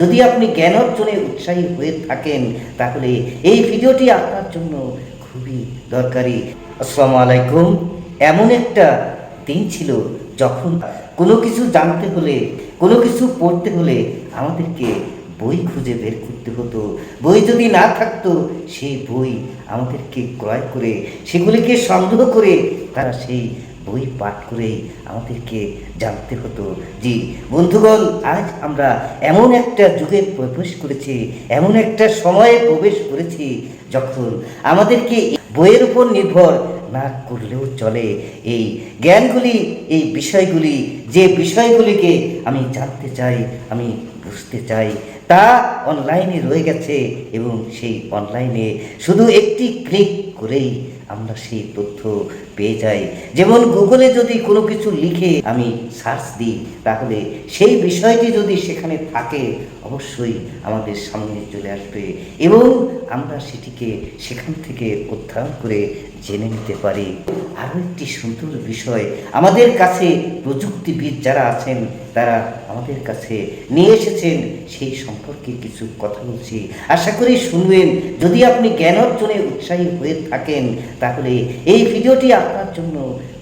যদি আপনি জ্ঞান অর্জনে উৎসাহী হয়ে থাকেন, তাহলে এই ভিডিওটি আপনার জন্য খুবই দরকারি। আসসালামু আলাইকুম। এমন একটা দিন ছিল যখন কোনো কিছু জানতে হলে, কোনো কিছু পড়তে হলে আমাদেরকে বই খুঁজে বের করতে হতো। বই যদি না থাকতো, সেই বই আমাদেরকে ক্রয় করে, সেগুলিকে সংগ্রহ করে তারা সেই বই পাঠ করে আমাদেরকে জানতে হতো জি বন্ধুগণ, আজ আমরা এমন একটা যুগে প্রবেশ করেছি, এমন একটা সময়ে প্রবেশ করেছি যখন আমাদেরকে বইয়ের উপর নির্ভর না করলেও চলে। এই জ্ঞানগুলি, এই বিষয়গুলি, যে বিষয়গুলিকে আমি জানতে চাই, আমি বুঝতে চাই। তা অনলাইনে রয়ে গেছে এবং সেই অনলাইনে শুধু একটি ক্লিক করেই আমরা সেই তথ্য পেয়ে যাই। যেমন গুগলে যদি কোনো কিছু লিখে আমি সার্চ দিই, তাহলে সেই বিষয়টি যদি সেখানে থাকে, অবশ্যই আমাদের সামনে চলে আসবে এবং আমরা সেটিকে সেখান থেকে অধ্যয়ন করে জেনে নিতে পারি। আরও একটি সুন্দর বিষয়, আমাদের কাছে প্রযুক্তিবিদ যারা আছেন, তারা আমাদের কাছে নিয়ে এসেছেন সেই সম্পর্কে কিছু কথা বলছি। আশা করি শুনবেন। যদি আপনি জ্ঞান অর্জনে উৎসাহী হয়ে থাকেন, তাহলে এই ভিডিওটি আপনার জন্য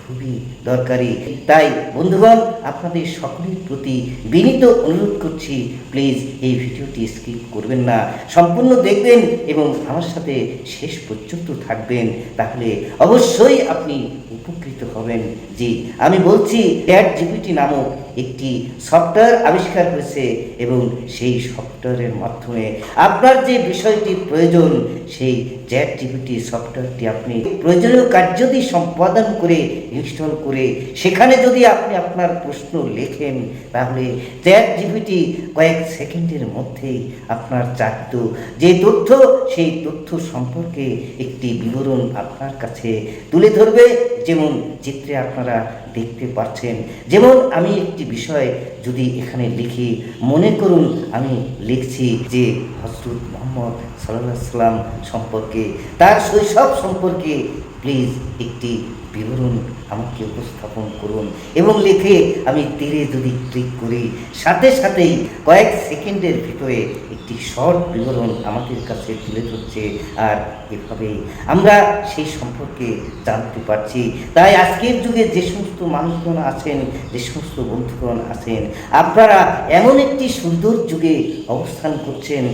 খুবই দরকারি। তাই, বন্ধুগণ, আপনাদের সকলের প্রতি বিনীত অনুরোধ করছি, প্লিজ এই ভিডিওটি স্কিপ করবেন না। সম্পূর্ণ দেখবেন এবং আমার সাথে শেষ পর্যন্ত থাকবেন। তাহলে অবশ্যই আপনি উপকৃত হবেন। জি, আমি বলছি চ্যাট জিপিটি নামক একটি সফটওয়্যার আবিষ্কার হয়েছে এবং সেই সফটওয়্যারের মাধ্যমে আপনার যে বিষয়টি প্রয়োজন, সেই চ্যাট জিপিটি সফটওয়্যারটি আপনি প্রয়োজনীয় কার্যদি সম্পাদন করে ইনস্টল করে সেখানে যদি আপনি আপনার প্রশ্ন লেখেন, তাহলে চ্যাট জিপিটি কয়েক সেকেন্ডের মধ্যেই আপনার চাহিত যে তথ্য, সেই তথ্য সম্পর্কে একটি বিবরণ আপনার কাছে তুলে ধরবে। যেমন চিত্রে আপনারা দেখতে পাচ্ছেন, যেমন আমি একটি বিষয় যদি এখানে লিখি, মনে করুন আমি লিখছি যে হজরত মোহাম্মদ সাল্লাহ সাল্লাম সম্পর্কে, তার শৈশব সম্পর্কে প্লিজ একটি বিবরণ আমাকে উপস্থাপন করুন। এবং লিখে আমি তীরে যদি ক্লিক করি, সাথে সাথেই কয়েক সেকেন্ডের ভিতরে একটি শর্ট বিবরণ আমাদের কাছে তুলে ধরছে। আর এভাবেই আমরা সেই সম্পর্কে জানতে পারছি। তাই আজকের যুগে যে সমস্ত মানুষজন আছেন, যে সমস্ত বন্ধুগণ আছেন, আপনারা এমন একটি সুন্দর যুগে অবস্থান করছেন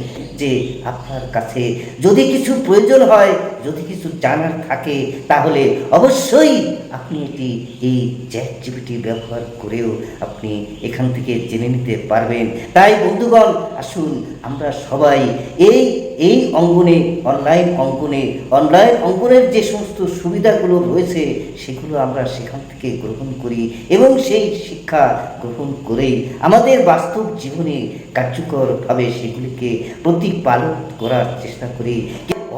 যে আপনার কাছে যদি কিছু প্রয়োজন হয়, যদি কিছু জানার থাকে তাহলে অবশ্যই আপনি এটি, এই চ্যাট জিপিটি ব্যবহার করেও আপনি এখান থেকে জেনে নিতে পারবেন। তাই বন্ধুগণ, আসুন আমরা সবাই এই এই অঙ্গনে, অনলাইন অঙ্গনে, অনলাইন অঙ্গনের যে সমস্ত সুবিধাগুলো রয়েছে, সেগুলো আমরা সেখান থেকে গ্রহণ করি এবং সেই শিক্ষা গ্রহণ করেই আমাদের বাস্তব জীবনে কার্যকরভাবে সেগুলিকে প্রতিপালন করার চেষ্টা করি।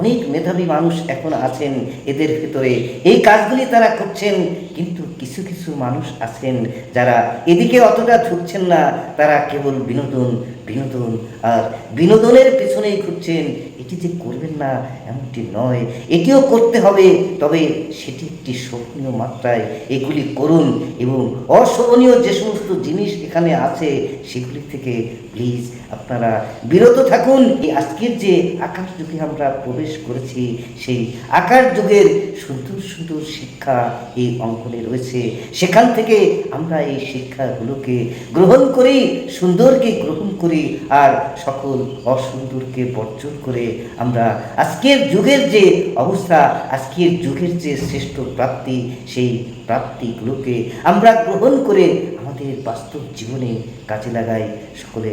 অনেক মেধাবী মানুষ এখন আছেন এদের ভিতরে। এই কাজগুলি তারা করছেন, কিন্তু কিছু কিছু মানুষ আছেন যারা এদিকে অতটা ঝুঁকছেন না, তারা কেবল বিনোদন বিনোদন, আর বিনোদনের পেছনেই ঘুরছেন। এটি যে করবেন না, এমনটি নয়। এটিও করতে হবে, তবে সেটি একটি শোভনীয় মাত্রায় এগুলি করুন এবং অশোভনীয় যে সমস্ত জিনিস এখানে আছে, সেগুলি থেকে প্লিজ আপনারা বিরত থাকুন। এই আজকের যে আকাশ যুগে আমরা প্রবেশ করেছি, সেই আকার যুগের সুন্দর সুন্দর শিক্ষা এই অঙ্কনে রয়েছে। সেখান থেকে আমরা এই শিক্ষাগুলোকে গ্রহণ করি, সুন্দরকে গ্রহণ করি, আর সকল অসুন্দরকে বর্জন করে আমরা আজকের যুগের যে অবস্থা, আজকের যুগের যে শ্রেষ্ঠ প্রাপ্তি, সেই প্রাপ্তিগুলোকে আমরা গ্রহণ করে আমাদের বাস্তব জীবনে কাজে লাগাই। সকলে